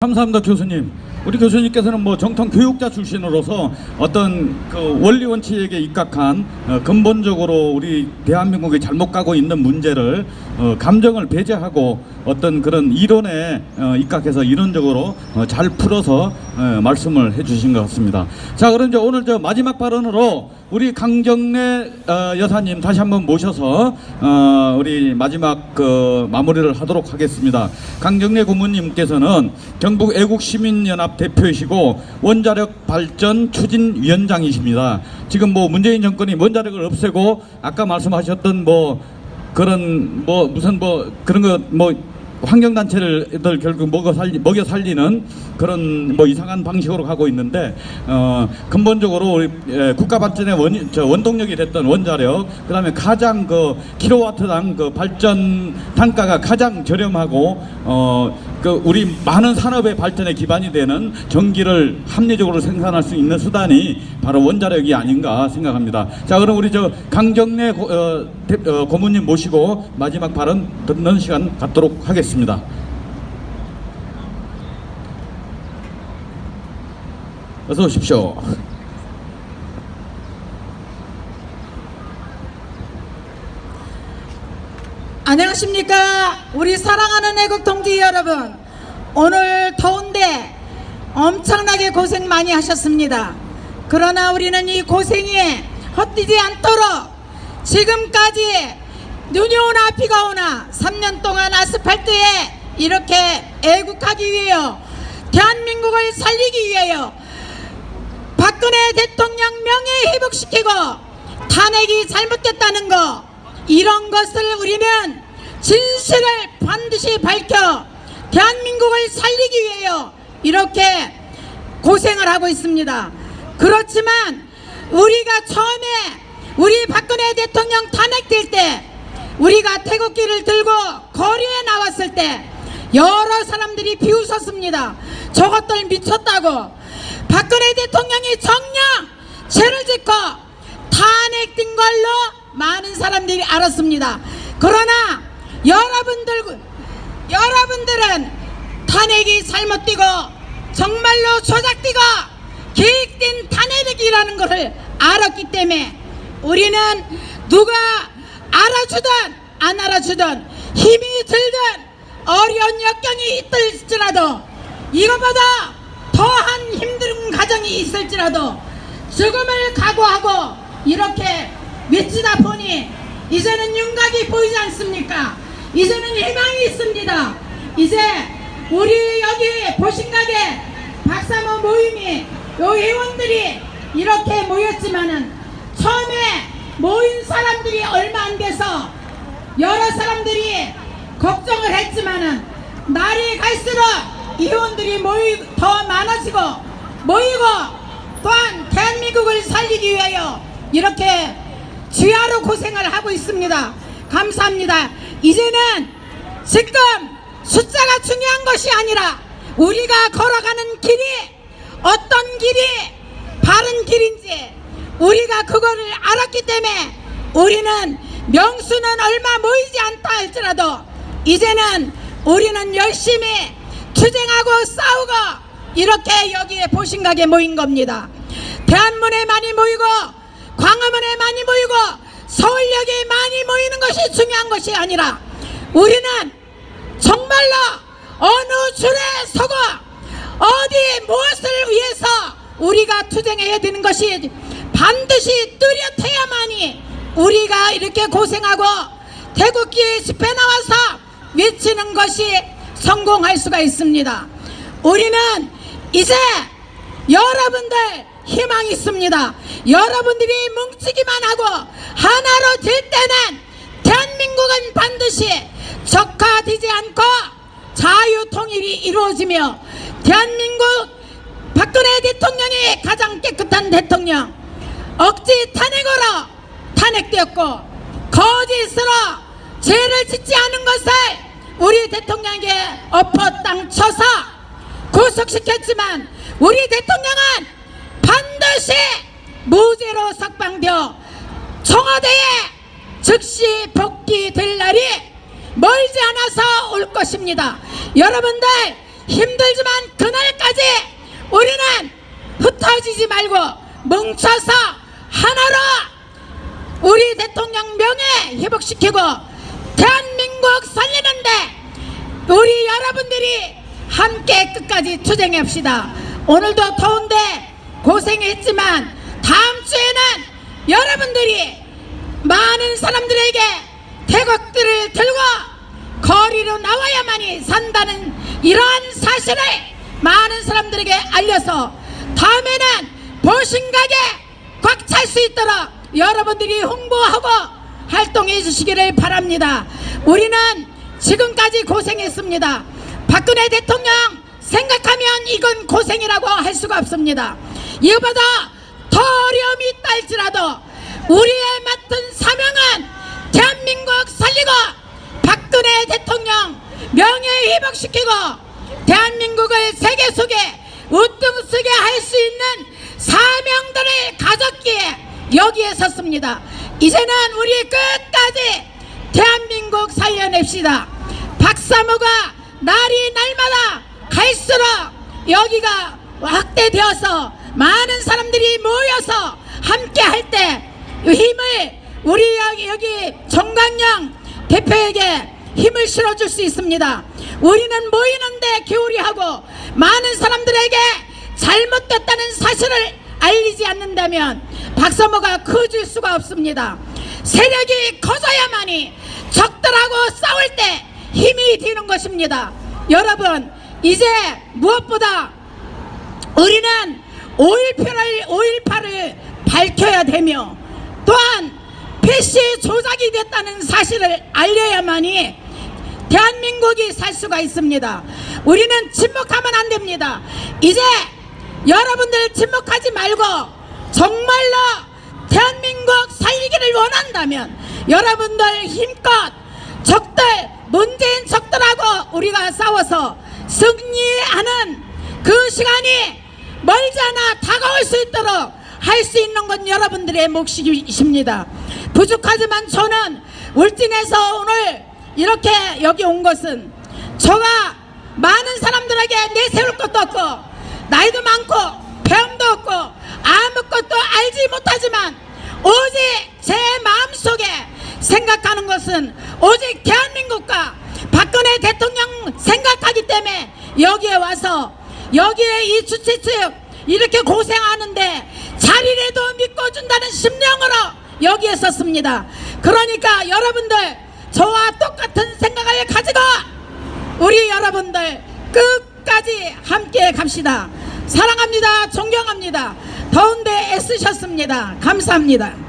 감사합니다 교수님. 우리 교수님께서는 뭐 정통 교육자 출신으로서 어떤 그 원리 원칙에 입각한 어, 근본적으로 우리 대한민국이 잘못 가고 있는 문제를 어, 감정을 배제하고 어떤 그런 이론에 어, 입각해서 이론적으로 어, 잘 풀어서 어, 말씀을 해주신 것 같습니다. 자 그럼 이제 오늘 저 마지막 발언으로 우리 강정래 어, 여사님 다시 한번 모셔서 어, 우리 마지막 그 마무리를 하도록 하겠습니다. 강정래 고문님께서는 경북 애국시민연합 대표이시고 원자력 발전 추진 위원장이십니다. 지금 뭐 문재인 정권이 원자력을 없애고 아까 말씀하셨던 뭐 그런 뭐 무슨 뭐 그런 거뭐 환경단체를 결국 먹여 살리 먹여 살리는 그런 뭐 이상한 방식으로 가고 있는데 어 근본적으로 우리 에, 국가 발전의 원, 저 원동력이 됐던 원자력 그 다음에 가장 그 킬로와트당 그 발전 단가가 가장 저렴하고 어그 우리 많은 산업의 발전에 기반이 되는 전기를 합리적으로 생산할 수 있는 수단이 바로 원자력이 아닌가 생각합니다. 자 그럼 우리 저 강정래 고, 어, 대, 어, 고문님 모시고 마지막 발언 듣는 시간 갖도록 하겠습니다. 어서 오십시오. 안녕하십니까? 우리 사랑하는 애국 동지 여러분. 오늘 더운데 엄청나게 고생 많이 하셨습니다. 그러나 우리는 이 고생이 헛디지 않도록 지금까지 눈이 오나 비가 오나 3년 동안 아스팔트에 이렇게 애국하기 위하여 대한민국을 살리기 위하여 박근혜 대통령 명예 회복시키고 탄핵이 잘못됐다는 거 이런 것을 우리는 진실을 반드시 밝혀 대한민국을 살리기 위하여 이렇게 고생을 하고 있습니다. 그렇지만 우리가 처음에 우리 박근혜 대통령 탄핵될 때 우리가 태극기를 들고 거리에 나왔을 때 여러 사람들이 비웃었습니다. 저것들 미쳤다고 박근혜 대통령이 정녕 죄를 짓고 탄핵된 걸로 많은 사람들이 알았습니다. 그러나 여러분들 여러분들은 탄핵이 잘못되고 정말로 조작되고 계획된 탄핵이라는 것을 알았기 때문에 우리는 누가 알아주든 안 알아주든 힘이 들든 어려운 역경이 있을지라도 이것보다 더한 힘든 가정이 있을지라도 죽음을 각오하고 이렇게 외치다 보니 이제는 윤곽이 보이지 않습니까? 이제는 희망이 있습니다. 이제 우리 여기 보신각에 박사모 모임이 요 회원들이 이렇게 모였지만은 처음에 모인 사람들이 얼마 안 돼서 여러 사람들이 걱정을 했지만은 날이 갈수록 이 회원들이 모이 더 많아지고 모이고 또한 대한민국을 살리기 위하여 이렇게 주야로 고생을 하고 있습니다. 감사합니다. 이제는 지금 숫자가 중요한 것이 아니라 우리가 걸어가는 길이 어떤 길이 바른 길인지 우리가 그거를 알았기 때문에 우리는 명수는 얼마 모이지 않다 할지라도 이제는 우리는 열심히 투쟁하고 싸우고 이렇게 여기에 보신각에 모인 겁니다. 대한문에 많이 모이고 광화문에 많이 모이고 서울역에 많이 모이는 것이 중요한 것이 아니라 우리는 정말로 어느 줄에 서고 어디 무엇을 위해서 우리가 투쟁해야 되는 것이 반드시 뚜렷해야만이 우리가 이렇게 고생하고 태극기 집회 나와서 외치는 것이 성공할 수가 있습니다. 우리는 이제 여러분들 희망이 있습니다. 여러분들이 뭉치기만 하고 하나로 될 때는 대한민국은 반드시 적화되지 않고 자유 통일이 이루어지며 대한민국 박근혜 대통령이 가장 깨끗한 대통령 억지 탄핵으로 탄핵되었고 거짓으로 죄를 짓지 않은 것을 우리 대통령에게 엎어 땅 쳐서 구속시켰지만 우리 대통령은 반드시 무죄로 석방되어 청와대에 즉시 복귀될 날이 멀지 않아서 올 것입니다. 여러분들 힘들지만 그날까지 우리는 흩어지지 말고 뭉쳐서 하나로 우리 대통령 명예 회복시키고 대한민국 살리는데 우리 여러분들이 함께 끝까지 투쟁합시다. 오늘도 더운데 고생했지만 다음 주에는 여러분들이 많은 사람들에게 태극들을 들고 거리로 나와야만이 산다는 이러한 사실을 많은 사람들에게 알려서 다음에는 보신각에 꽉 찰 수 있도록 여러분들이 홍보하고 활동해 주시기를 바랍니다. 우리는 지금까지 고생했습니다. 박근혜 대통령 생각하면 이건 고생이라고 할 수가 없습니다. 이거보다 더 어려움이 있다 할지라도 우리의 맡은 사명은 대한민국 살리고 박근혜 대통령 명예 회복시키고 대한민국을 세계 속에 우등스게 할 수 있는 사명들을 가졌기에 여기에 섰습니다. 이제는 우리 끝까지 대한민국 살려냅시다. 박사모가 날이 날마다 갈수록 여기가 확대되어서 많은 사람들이 모여서 함께 할 때 힘을 우리 여기, 정강영 대표에게 힘을 실어줄 수 있습니다. 우리는 모이는데 기울이하고 많은 사람들에게 잘못됐다는 사실을 알리지 않는다면 박사모가 커질 수가 없습니다. 세력이 커져야만이 적들하고 싸울 때 힘이 되는 것입니다. 여러분, 이제 무엇보다 우리는 5.18을, 5.18을 밝혀야 되며 또한 PC 조작이 됐다는 사실을 알려야만이 대한민국이 살 수가 있습니다. 우리는 침묵하면 안 됩니다. 이제 여러분들 침묵하지 말고 정말로 대한민국 살리기를 원한다면 여러분들 힘껏 적들 문재인 적들하고 우리가 싸워서 승리하는 그 시간이 멀지 않아 다가올 수 있도록 할 수 있는 건 여러분들의 몫이십니다. 부족하지만 저는 울진에서 오늘 이렇게 여기 온 것은 저가 많은 사람들에게 내세울 것도 없고 나이도 많고 배움도 없고 아무것도 알지 못하지만 오직 제 마음속에 생각하는 것은 오직 대한민국과 박근혜 대통령 생각하기 때문에 여기에 와서 여기에 이 주최 측 이렇게 고생하는데 자리라도 믿고 준다는 심령으로 여기에 섰습니다. 그러니까 여러분들 저와 똑같은 생각을 가지고 우리 여러분들 끝까지 함께 갑시다. 사랑합니다. 존경합니다. 더운데 애쓰셨습니다. 감사합니다.